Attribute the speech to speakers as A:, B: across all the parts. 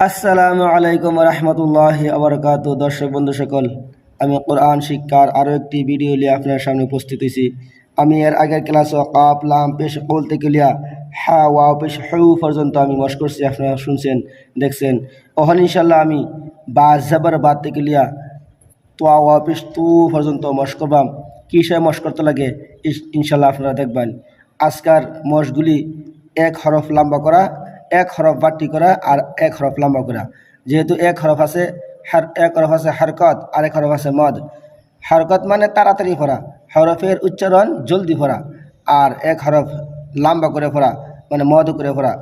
A: আসসালামু আলাইকুম রহমতুল্লাহ আবরকাত দর্শক, বন্ধু সকল, আমি কোরআন শিক্ষার আরও একটি ভিডিও নিয়ে আপনার সামনে উপস্থিত হয়েছি। আমি এর আগের ক্লাস কাপ লাম, পেশ, কল থেকে লিয়া, হা ওয়া পেশ, হু পর্যন্ত আমি মশ করছি, আপনারা শুনছেন, দেখছেন। ওখানে ইনশাল্লাহ আমি বা, জাবার বাদ থেকে লিয়া, তোয়া ওয়া পেশ, তু পর্যন্ত মশ করবাম। কিসে মশ করতে লাগে ইনশাল্লাহ আপনারা দেখবেন। আজকার মশগুলি এক হরফ লম্বা করা এক হরফ বাটি করা আর এক হরফ লম্বা করা। যেহেতু এক হরফ আছে হার, এক হরফ আছে হারকত আর এক হরফ আছে মদ। হরকত মানে তাড়াতাড়ি ফোরা হরফের উচ্চারণ জলদি ফোরা আর এক হরফ লম্বা করে ফোরা মানে মদ করে ফোরা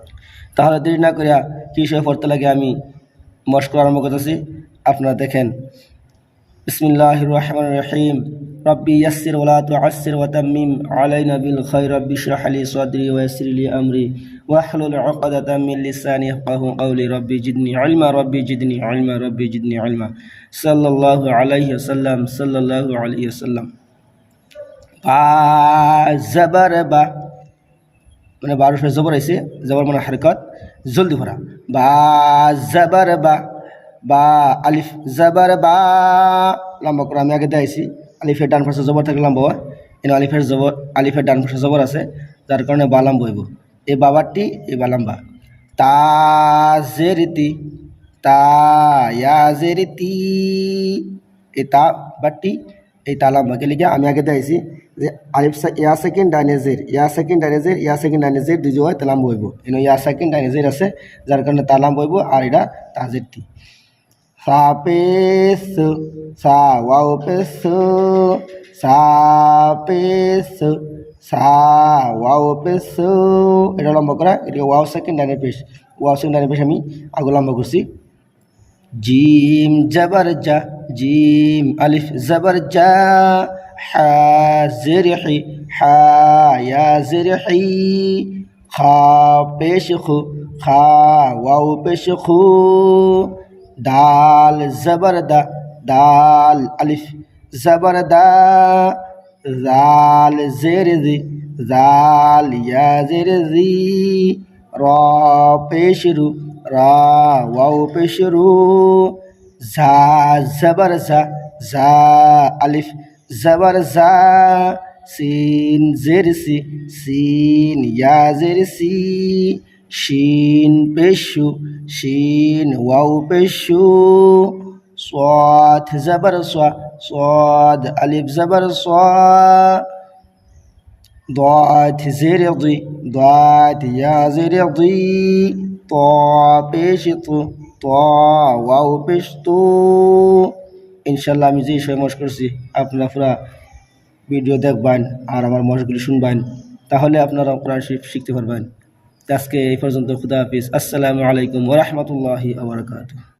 A: তাহলে দেরি না করিয়া কিসে পড়তে লাগে আমি মস্কর আরম্ভ করতেছি। আপনারা দেখেন বিসমিল্লাহ রহমান রহিম, রব্বি ইয়াসির ওলা তু আসির ওয়াতামিম আলাইনা বিল খাই রব্বি শাহ আলী সদরি ওয়াসির আমরি। واحلل عقدة من لساني يفقه قولي ربي جدني علما ربي جدني علما ربي جدني علما صلى الله عليه وسلم صلى الله عليه وسلم বা জবর বা মানে বারোশো জবর আছে জবর মানে হারকত জলদি ভরা বা জবর বা বা আলিফ জবর বা লম্বা করে আমি আগে দিয়েছি আলিফের ডান পাশে জবর থাকে লম্বা হয় এনে আলিফের জবর আলিফের ডান পাশে জবর আছে যার কারণে বা লম্বা এই বাবারটি লম্বা তা জেরিতি তা ইয়া জেরিতি এই তা বাটটি এই তা লম্বাকে লিখে আমি আগে দিয়েছি যে আলিফ ইয়া সেকেন্ড ডাইনেজের ইয়া সেকেন্ড ডাইনেজের ইয়া সেকেন্ড ডাইনেজের দুই হয় তালাম বইব এনে ইয়া সেকেন্ড ডাইনেজের আছে, যার কারণে তালাম বইব আর এটা তাজেরটি সা পেস সা ওয়াও পেস সা পেস সা ওয়াও পেস এটা লম্বা করা এটা ওয়াও সেকেন্ড ডাইনের পেশ ওয়াও সেকেন্ড ডাইনের পেশ আমি আগে লম্বা করছি জিম জবর জা জিম আলিফ জবর জা হা জিরহি হা ইয়া জিরহি খা পেশ খু খা ওয়াও পেশ খু দাল জবর দা দাল আলিফ জবর দা জাল জের জি জাল ইয়া জের জি র পেশ রু ওয়াও পেশ রু ঝা জবর ঝা ঝা আলিফ জবর ঝা সিন জের সি সিন ইয়া জের সি শিন পেশু শিন ওয়াও পেশু صاد زبر صا صاد ألف زبر صا ضاد زر ضي ضاد يا زر ضي طا পেশ তু طا ওয়াও পেশ তু ইনশাল্লাহ আমি যে সময় মশ করছি আপনারা পুরা ভিডিও দেখবেন আর আমার মশগুলি শুনবেন তাহলে আপনারা কোরআন শরীফ শিখতে পারবেন আজকে এই পর্যন্ত খুদা হাফিজ আসসালামু আলাইকুম ওরহমতুল্লাহি আবরকাত